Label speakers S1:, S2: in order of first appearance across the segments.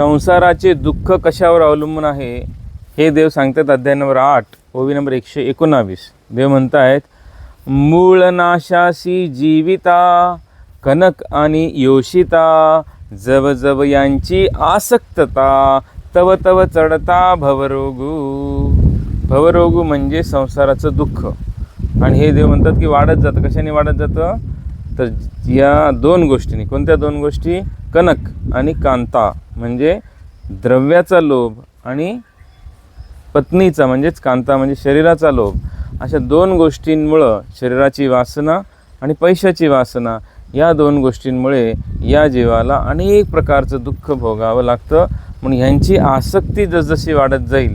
S1: संसाराचे दुःख कशावर अवलंबून आहे हे देव सांगतात अध्याय नंबर आठ ओवी नंबर एकशे एकोणावीस. देव म्हणतायत मूळ नाशासी जीविता कनक आणि योषिता जवजव यांची आसक्तता तव तव चढता भवरोगू. भवरोगू म्हणजे संसाराचं दुःख. आणि हे देव म्हणतात की वाढत जातं. कशाने वाढत जातं? तर या दोन गोष्टींनी कोणत्या दोन गोष्टी? कनक आणि कांता म्हणजे द्रव्याचा लोभ आणि पत्नीचा म्हणजेच कांता म्हणजे शरीराचा लोभ. अशा दोन गोष्टींमुळं शरीराची वासना आणि पैशाची वासना या दोन गोष्टींमुळे या जीवाला अनेक प्रकारचं दुःख भोगावं लागतं. म्हणून ह्यांची आसक्ती जसजशी वाढत जाईल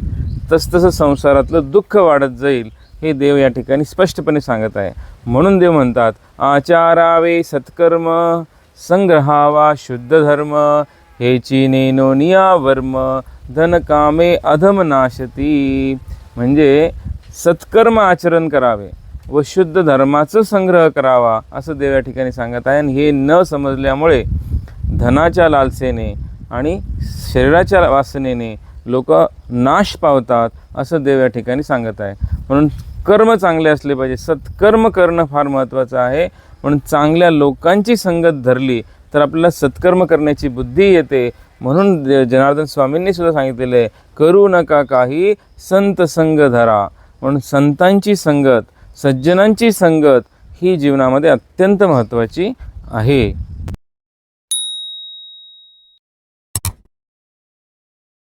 S1: तसतसं संसारातलं दुःख वाढत जाईल हे देव या ठिकाणी स्पष्टपणे सांगत आहे. म्हणून देव म्हणतात आचारावे सत्कर्म संग्रहावा शुद्ध धर्म हेची नोनिया वर्म धनकामे अधम नाशती. म्हणजे सत्कर्म आचरण करावे व शुद्ध धर्माचं संग्रह करावा असं देव या ठिकाणी सांगत आहे. आणि हे न समजल्यामुळे धनाच्या लालसेने आणि शरीराच्या वासनेने लोक नाश पावतात असं देव या ठिकाणी सांगत आहे. म्हणून कर्म चांगले असले पाहिजे. सत्कर्म करणं फार महत्त्वाचं आहे. म्हणून चांगल्या लोकांची संगत धरली तर आपल्याला सत्कर्म करण्याची बुद्धी येते. म्हणून जनार्दन स्वामींनी सुद्धा सांगितलेलं आहे करू नका काही संत संग धरा. म्हणून संतांची संगत सज्जनांची संगत ही जीवनामध्ये अत्यंत महत्त्वाची आहे.